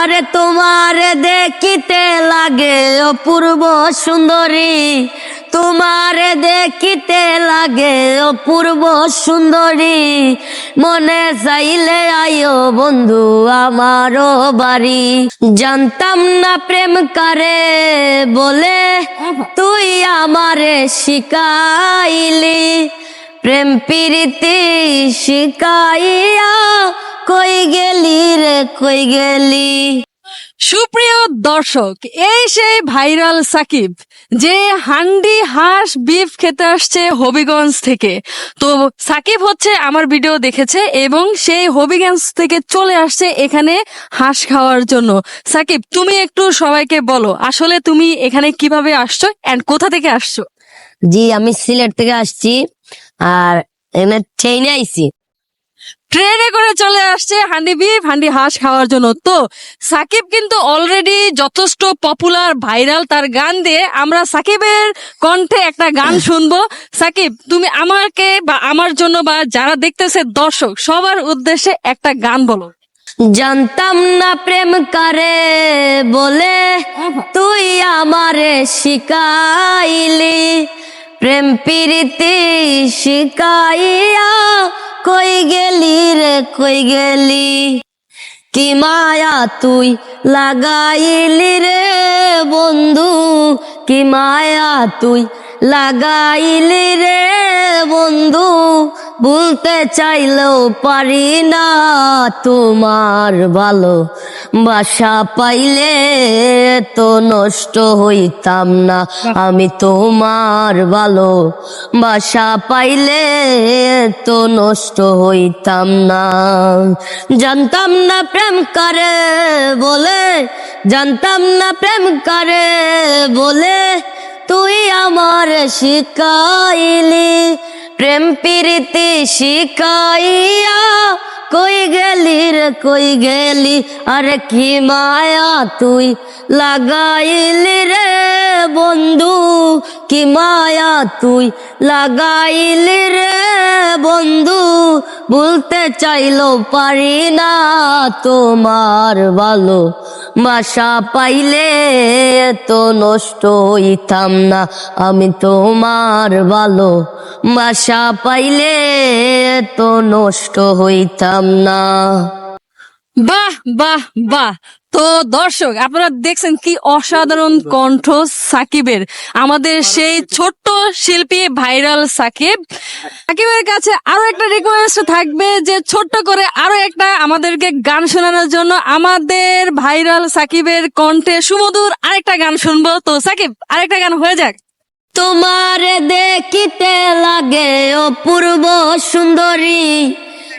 আরে তোমার দেখিতে লাগে অপূর্ব সুন্দরী। তোমার দেখিতে লাগে অপূর্ব সুন্দরী। মনে চাইলে আয়ো বন্ধু আমারও বাড়ি। জানতাম না প্রেম কারে বলে তুই আমারে শিকাইলি। প্রেম প্রীতি শিকাইয়া কই গেলি রে কই গেলি? সুপ্রিয় দর্শক এই সেই ভাইরাল সাকিব যে হান্ডি হাঁস বিফ খেতে আসছে হবিগঞ্জ থেকে। তো সাকিব হচ্ছে আমার ভিডিও দেখেছে এবং সেই হবিগঞ্জ থেকে চলে আসছে এখানে হাঁস খাওয়ার জন্য। সাকিব তুমি একটু সবাইকে বলো আসলে তুমি এখানে কীভাবে আসছো এন্ড কোথা থেকে আসছো? জি আমি সিলেট থেকে আসছি আর এখানে ট্রেনে আইছি। ট্রেনে করে চলে আসছে হান্ডি বিফ হান্ডি হাঁস খাওয়ার জন্য। তো সাকিব কিন্তু অলরেডি যথেষ্ট পপুলার ভাইরাল তার গান দিয়ে আমরা সাকিবের কণ্ঠে একটা গান শুনব। সাকিব তুমি আমাকে বা আমার জন্য বা যারা দেখতেছে দর্শক সবার উদ্দেশ্যে একটা গান বলো। জানতাম না প্রেম কারে বলে তুই আমারে শিকাইলি। প্রেম প্রীতি শিকাইয়া কই গেলি রে, কই গেলি? কি মায়া তুই লাগাইলি রে বন্ধু? কি মায়া তুই লাগাইলি রে বন্ধু? ভুলতে চাইলেও পারি না তোমার ভালো বাসা পাইলে তো নষ্ট হইতাম না। আমি তোমার ভালো। বাসা পাইলে তো নষ্ট হইতাম না। জানতাম না প্রেম করে বলে, জানতাম না প্রেম করে বলে, তুই আমার শিকাইলি। প্রেম প্রীতি শিকাইয়া কই গেলি রে, কই গেলি? আরে কি মায়া তুই লাগাইলি রে বন্ধু? কি মায়া তুই লাগাইলি রে বন্ধু? বলতে চাইলো পারি না তোমার ভালো বাসা পাইলে তো নষ্ট হইতাম না। আমি তোমার ভালো। বাসা পাইলে তো নষ্ট হইতাম না। বাহ বাহ বাহ। তো দর্শক, আপনারা দেখছেন কি অসাধারণ কণ্ঠ সাকিবের। আমাদের সেই ছোট্ট শিল্পী ভাইরাল সাকিব। সাকিবের কাছে আরও একটা রিকোয়েস্ট থাকবে যে ছোট্ট করে আরও একটা আমাদেরকে গান শোনানোর জন্য আমাদের ভাইরাল সাকিবের কণ্ঠে সুমধুর আরেকটা গান শুনব। তো সাকিব, আরেকটা গান হয়ে যাক। তোমার দেখিতে লাগে অপূর্ব সুন্দরী।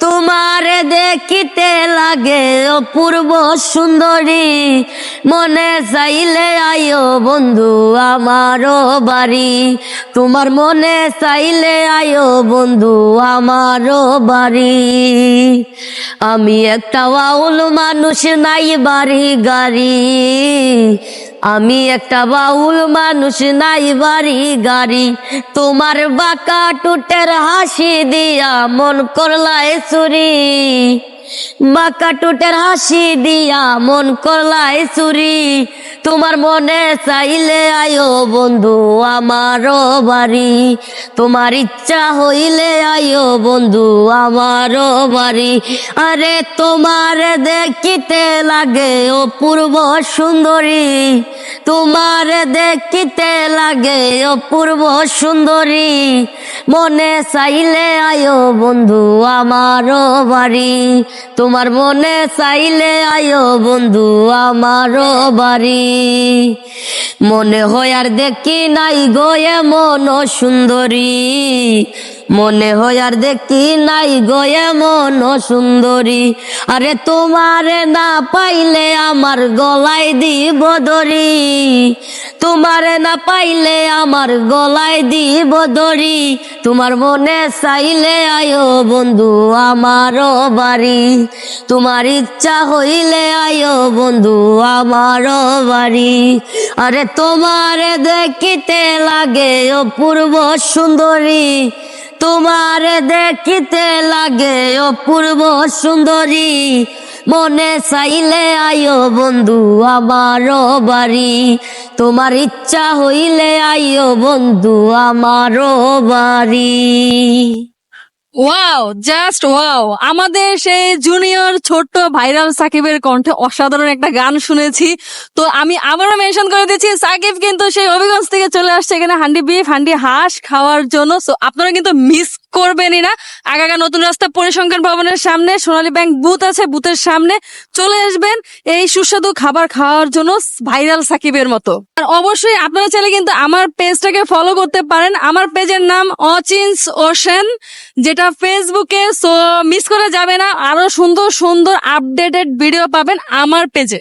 তোমার দেখিতে লাগে অপূর্ব সুন্দরী। মনে চাইলে আয়ো বন্ধু আমারও বাড়ি। তোমার মনে চাইলে আয়ো বন্ধু আমারও বাড়ি। আমি একটা বাউল মানুষ, নাই বাড়ি গাড়ি। আমি একটা বাউল মানুষ, নাই বাড়ি গাড়ি। তোমার বাঁকা টুটের হাসি দিয়া মন করলায় চুরি বাঁকা টুটের হাসি দিয়া মন করলাই চুরি। তোমার মনে চাইলে আয়ো বন্ধু, আমারও বাড়ি। তোমার ইচ্ছা হইলে আয়ো বন্ধু, আমারও বাড়ি। আরে তোমার দেখিতে লাগে অপূর্ব সুন্দরী। তোমার দেখিতে লাগে অপূর্ব সুন্দরী। মনে চাইলে আয়ো বন্ধু, আমারও বাড়ি। তোমার মনে চাইলে আয়ো বন্ধু আমারও বাড়ি। মনে হয় আর দেখি নাই গয়ে মন সুন্দরী। মনে হয় আর দেখি নাই গয়ে মন সুন্দরী। আরে তোমারে না পাইলে আমার গলায় দিব দড়ি। তোমারে না পাইলে আমার গলায় দিব দড়ি। তোমার মনে চাইলে আয়ো বন্ধু আমারও বাড়ি। তোমার ইচ্ছা হইলে আয়ো বন্ধু আমারও বাড়ি। আরে তোমারে দেখিতে লাগে অপূর্ব সুন্দরী। তোমারে দেখিতে লাগে, অপূর্ব সুন্দরী। মনে চাইলে আয়ো বন্ধু, আমারও বাড়ি। তোমার ইচ্ছা হইলে আইও বন্ধু, আমারও বাড়ি। ওয়াও জাস্ট ওয়াও আমাদের সেই জুনিয়র ছোট্ট ভাইরাল সাকিবের কণ্ঠে অসাধারণ একটা গান শুনেছি। তো আমি আবারও মেনশন করে দিচ্ছি, সাকিব কিন্তু সেই অভিগঞ্জ থেকে চলে আসছে এখানে হান্ডি বিফ হান্ডি হাঁস খাওয়ার জন্য। সো আপনারা কিন্তু মিস করবেনই না। আগাগা নতুন রাস্তা পরিসংখ্যান ভবনের সামনে, সোনালী ব্যাংক বুথ আছে বুথের সামনে চলে আসবেন এই সুস্বাদু খাবার খাওয়ার জন্য ভাইরাল সাকিবের মতো। আর অবশ্যই আপনারা চাইলে কিন্তু আমার পেজটাকে ফলো করতে পারেন। আমার পেজের নাম অচিন্স ওশেন, যেটা ফেসবুকে সো মিস করা যাবে না। আরও সুন্দর সুন্দর আপডেটেড ভিডিও পাবেন আমার পেজে